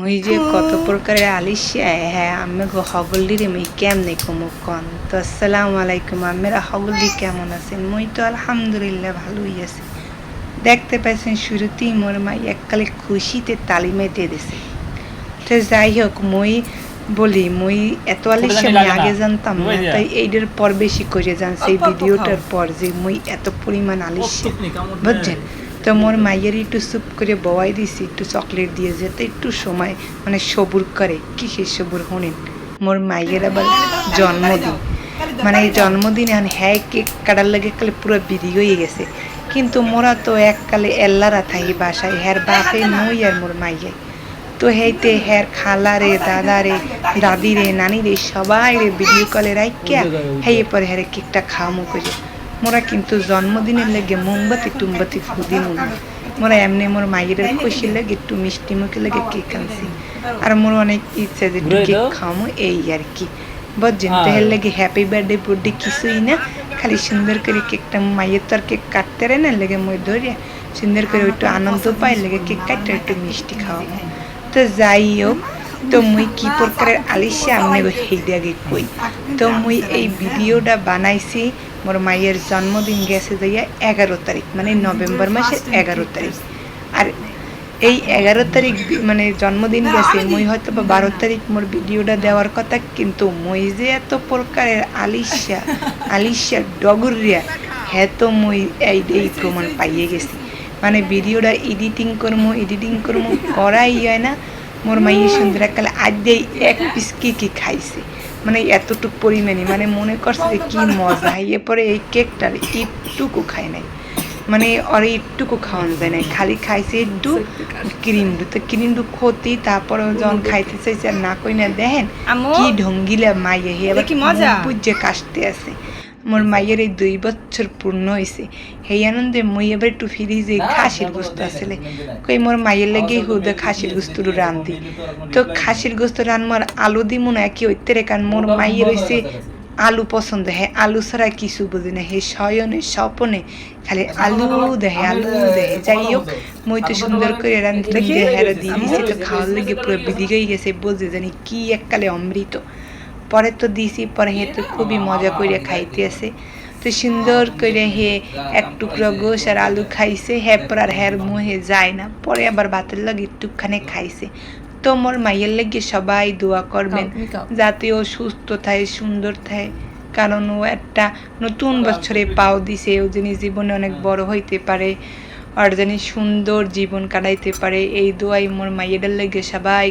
মুই যে কত প্রকারের আলিশিয়া হ্যাঁ আমি গো হগল্ডিরে মুই কেমনে কমু কন? তো আসসালামু আলাইকুম আমেরা হগল্ডি কেমন আছেন? মুই তো আলহামদুলিল্লাহ ভালোই আছি। দেখতে পাইছেন শুরুতেই মোর মা এককালে খুশিতে তালিমে দিয়ে দিছে। তো যাই হোক মই বলি মই এত আলিশিয়া আমি আগে জানতাম না তাই এইটার পর বেশি করে জানছি। এই অল্প ভিডিওটার পর যে মই এত পরিমাণ আলিশিয়া বুঝছেন? তো মোর মাইয়ের একটু সুপ করে বওয়াই দিছি, একটু চকলেট দিয়ে যেতে একটু সময় মানে সবুর করে। কিসের সবুর হনেন? মোর মাইয়ের আবার জন্মদিন। মানে এই জন্মদিনে হ্যাঁ কেক কাটার লাগে কালে পুরো বিধি হয়ে গেছে। কিন্তু মোরা তো এককালে এল্লারা থাকি বাসায়, হ্যার বাপে মই আর মোর মাইয়াই তো হেইতে হ্যার খালারে দাদারে দাদিরে নানিরে সবাই রে ভিডিও কলে রাইকিয়া হেয়ে পরে হ্যারে কেকটা খাওয়ামো করে মোরা কিন্তু জন্মদিনের লেগে মোমবাতি টুমবাতি ফুদি মনে মোরা এমনি মোর মায়ের খুশি লাগে একটু মিষ্টি মুখে লাগে কেক আনছি। আর মোর অনেক ইচ্ছে যে একটু কেক। খাওয়ামো এই আর কি। বুঝছেন। তো এর লাগে হ্যাপি বার্থডে বার্থডে কিছুই না। খালি সুন্দর করে কেকটা মায়ের তো আর কেক কাটতে রে না লেগে মই ধরে সুন্দর করে একটু আনন্দ পাই লেগে কেক কাটতে একটু মিষ্টি খাওয়াবো তো যাই হোক তো মুই কি প্রকারের আলিশা আমি হেইডে আগে কই? তো মুই এই ভিডিওটা বানাইছি, মোর মায়ের জন্মদিন গেছে যাইয়া এগারো তারিখ মানে নভেম্বর মাসের এগারো তারিখ। আর এই এগারো তারিখ মানে জন্মদিন গেছে, মুই হয়তো বা বারো তারিখ মোর ভিডিওটা দেওয়ার কথা, কিন্তু মুই যে এত প্রকারের আলিশা আলিশা ডগরিয়া হ্যাঁ তো মুই এই এই প্রমাণ পাইয়ে গেছি। মানে ভিডিওটা এডিটিং করব এডিটিং করব করাই হয় না। মোর মাইয়ে সুন্দর কালে আজ এক পিস কি কি খাইছে। মানে এতটুকু পরিমাণে মানে মনে করছে যে কি মজা। ইয়ে পরে এই কেকটার একটুকু খায় নাই। মানে ওর একটুকু খাওয়ানো যায় নাই। খালি খাইছে একটু ক্রিমডু তো ক্রিমডু ক্ষতি তারপরে যখন খাইতে চাইছে আর না কই না দেখেন কি ঢঙ্গিলা মাইয়ে। হে আবার কি মজা? বুঝে কাশতে আছে। মোর মাইয়ের এই দুই বছর পূর্ণ হয়েছে সেই আনন্দে মই এবার একটু ফিরি যে খাসির গোস্ত আসলে কই মোর মাইয়ের লাগে হুদে খাসির গোস্তর রান্ধি তো খাসির গোস্ত রান্নম আর আলু দিমু না কি হইতে রে কারণ মোর মাইয়ের হইছে আলু পছন্দ হ্যাঁ আলু ছাড়া কিছু বুঝি না হে শয়নে স্বপনে খালি আলু দেহে আলু দেহে। যাই হোক মই তো সুন্দর করে রান্ধতে দিয়ে হেরা দিয়ে দিছি তো খাওয়ার লেগে পুরো বিধি গেছে বুঝে জানি কি এককালে অমৃত। পরে তো দিছি পরে হে তো খুবই মজা করে খাইতে আছে। তো সুন্দর করে হে এক টুকরো গোস আর আলু খাইছে হে পর আর হের মুহে যায় না। পরে আবার ভাতের লগে একটুখানে খাইছে। তো মোর মাইয়ের লেগে সবাই দোয়া করবেন। যাতে ও সুস্থ থাকে সুন্দর থাকে। কারণ ও একটা নতুন বছরে পাও দিছে ও যিনি জীবনে অনেক বড় হইতে পারে আর জানি সুন্দর জীবন কাটাইতে পারে। এই দোয়াই মোর মাইয়ের লেগে সবাই